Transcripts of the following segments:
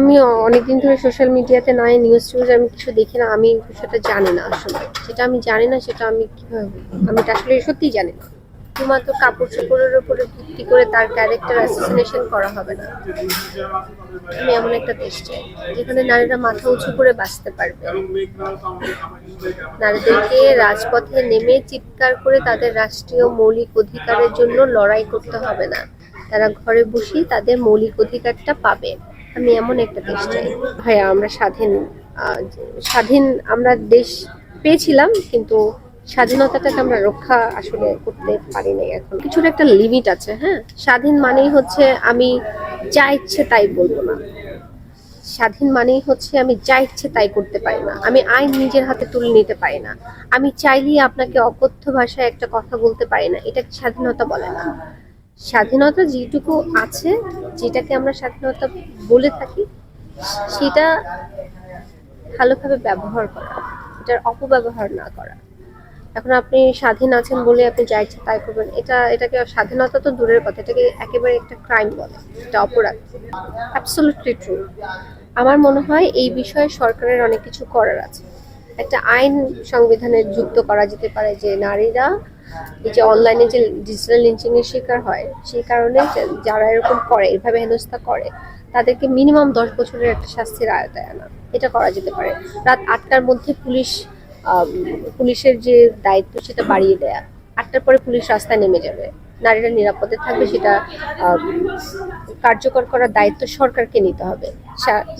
আমি অনেকদিন ধরে সোশ্যাল মিডিয়াতে নয় নিউজ টিউজ আমি কিছু দেখি না, আমি সেটা জানি না আসলে। যেটা আমি জানি না, সেটা আমি কীভাবে? আমি আসলে সত্যিই জানি না। শুধুমাত্র কাপড় চোপড়ের উপরে ভিত্তি করে তার ক্যারেক্টার অ্যাসোসিনেশন করা হবে না। আমি এমন একটা দেশ চাই, যেখানে নারীরা মাথা উঁচু করে বাঁচতে পারবে। নারীদেরকে রাজপথে নেমে চিৎকার করে তাদের রাষ্ট্রীয় মৌলিক অধিকারের জন্য লড়াই করতে হবে না। তারা ঘরে বসেই তাদের মৌলিক অধিকারটা পাবে। আমি এমন একটা দেশ চাই। ভাইয়া, আমরা স্বাধীন স্বাধীন আমরা দেশ পেয়েছিলাম, কিন্তু স্বাধীনতাটাকে আমরা রক্ষা আসলে করতে পারি নাই এখন। কিছুর একটা লিমিট আছে হ্যাঁ? স্বাধীন মানেই হচ্ছে আমি যা ইচ্ছে তাই বলব না। স্বাধীন মানেই হচ্ছে আমি যা ইচ্ছে তাই করতে পারি না। আমি আইন নিজের হাতে তুলে নিতে পারি না। আমি চাইলেই আপনাকে অকথ্য ভাষায় একটা কথা বলতে পারি না। এটা স্বাধীনতা বলে না। স্বাধীনতা যেটুকু আছে, যেটাকে আমরা স্বাধীনতা বলে থাকি, সেটা ভালোভাবে ব্যবহার করা, এটার অপব্যবহার না করা। এখন আপনি স্বাধীন আছেন বলে আপনি যা ইচ্ছা তাই করবেন, এটা, এটাকে স্বাধীনতা তো দূরের কথা, এটাকে একেবারে একটা ক্রাইম বলে, এটা অপরাধ। অ্যাবসলুটলি ট্রু আমার মনে হয় এই বিষয়ে সরকারের অনেক কিছু করার আছে। একটা আইন সংবিধানে যুক্ত করা যেতে পারে যে নারীরা এই যে অনলাইনে যে ডিজিটাল লিঞ্চিং এর শিকার হয়, সেই কারণে যারা এরকম করে, এভাবে হেনস্থা করে, তাদেরকে মিনিমাম দশ বছরের একটা শাস্তির আয়তায় আনা। এটা করা যেতে পারে। রাত আটটার মধ্যে পুলিশ পুলিশের যে দায়িত্ব সেটা বাড়িয়ে দেয়া। আটটার পরে পুলিশ রাস্তায় নেমে যাবে। নারীরা নিরাপদে থাকবে সেটা কার্যকর করার দায়িত্ব সরকারকে নিতে হবে।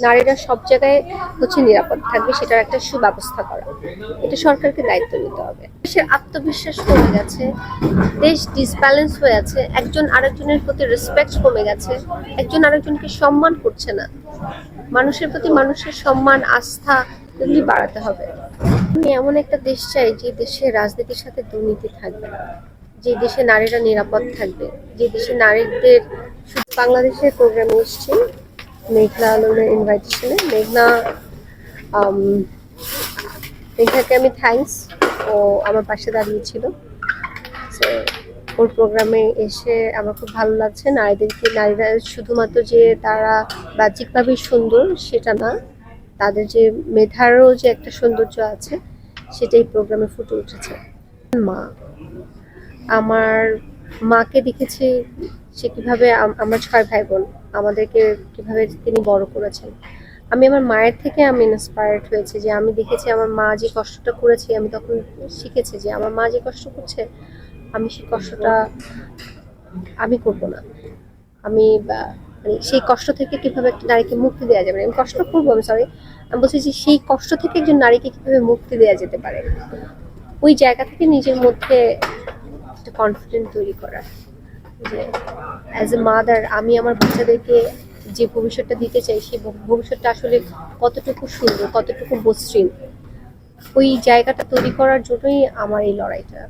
নারীরা সব জায়গায় হচ্ছে নিরাপদ থাকবে সেটার একটা সুব্যবস্থা করা। এটা সরকারকে দায়িত্ব নিতে হবে। দেশের আত্মবিশ্বাস কমে গেছে, দেশ ডিসব্যালেন্স হয়ে আছে, একজন আরেকজনের প্রতি রেসপেক্ট কমে গেছে, একজন আরেকজনকে সম্মান করছে না। মানুষের প্রতি মানুষের সম্মান, আস্থা এগুলি বাড়াতে হবে। আমি এমন একটা দেশ চাই যে দেশে রাজনীতির সাথে দুর্নীতি থাকবে যে দেশে নারীরা নিরাপদ থাকবে, যে দেশে নারীদের বাংলাদেশের প্রোগ্রামে এসছি মেঘনা আলমের ইনভাইটেশনে মেঘনা মেঘনাকে আমি থ্যাঙ্কস ও আমার পাশে দাঁড়িয়েছিল। ওর প্রোগ্রামে এসে আমার খুব ভালো লাগছে। নারীদেরকে, নারীরা শুধুমাত্র যে তারা বাহ্যিকভাবে সুন্দর, সেটা না, তাদের যে মেধারও যে একটা সৌন্দর্য আছে, সেটাই প্রোগ্রামে ফুটে উঠেছে। মা। আমার মাকে দেখেছি সে কীভাবে আম- আমরা ছয় ভাই বোন আমাদেরকে কীভাবে তিনি বড় করেছেন। আমি আমার মায়ের থেকে আমি ইন্সপায়ার্ড হয়েছে যে আমি দেখেছি আমার মা যে কষ্টটা করেছে, আমি তখন শিখেছি যে আমার মা যে কষ্ট করছে, আমি সেই কষ্টটা আমি করব না। আমি মানে সেই কষ্ট থেকে কীভাবে একটা নারীকে মুক্তি দেওয়া যাবে, আমি কষ্ট করব, আমি সরি আমি বলছি যে সেই কষ্ট থেকে একজন নারীকে কীভাবে মুক্তি দেওয়া যেতে পারে। ওই জায়গা থেকে নিজের মধ্যে একটা কনফিডেন্ট তৈরি করা যে অ্যাজ এ মাদার আমি আমার বাচ্চাদেরকে যে ভবিষ্যৎটা দিতে চাই সেই ভবিষ্যৎটা আসলে কতটুকু সুন্দর, কতটুকু মসৃণ, ওই জায়গাটা তৈরি করার জন্যই আমার এই লড়াইটা।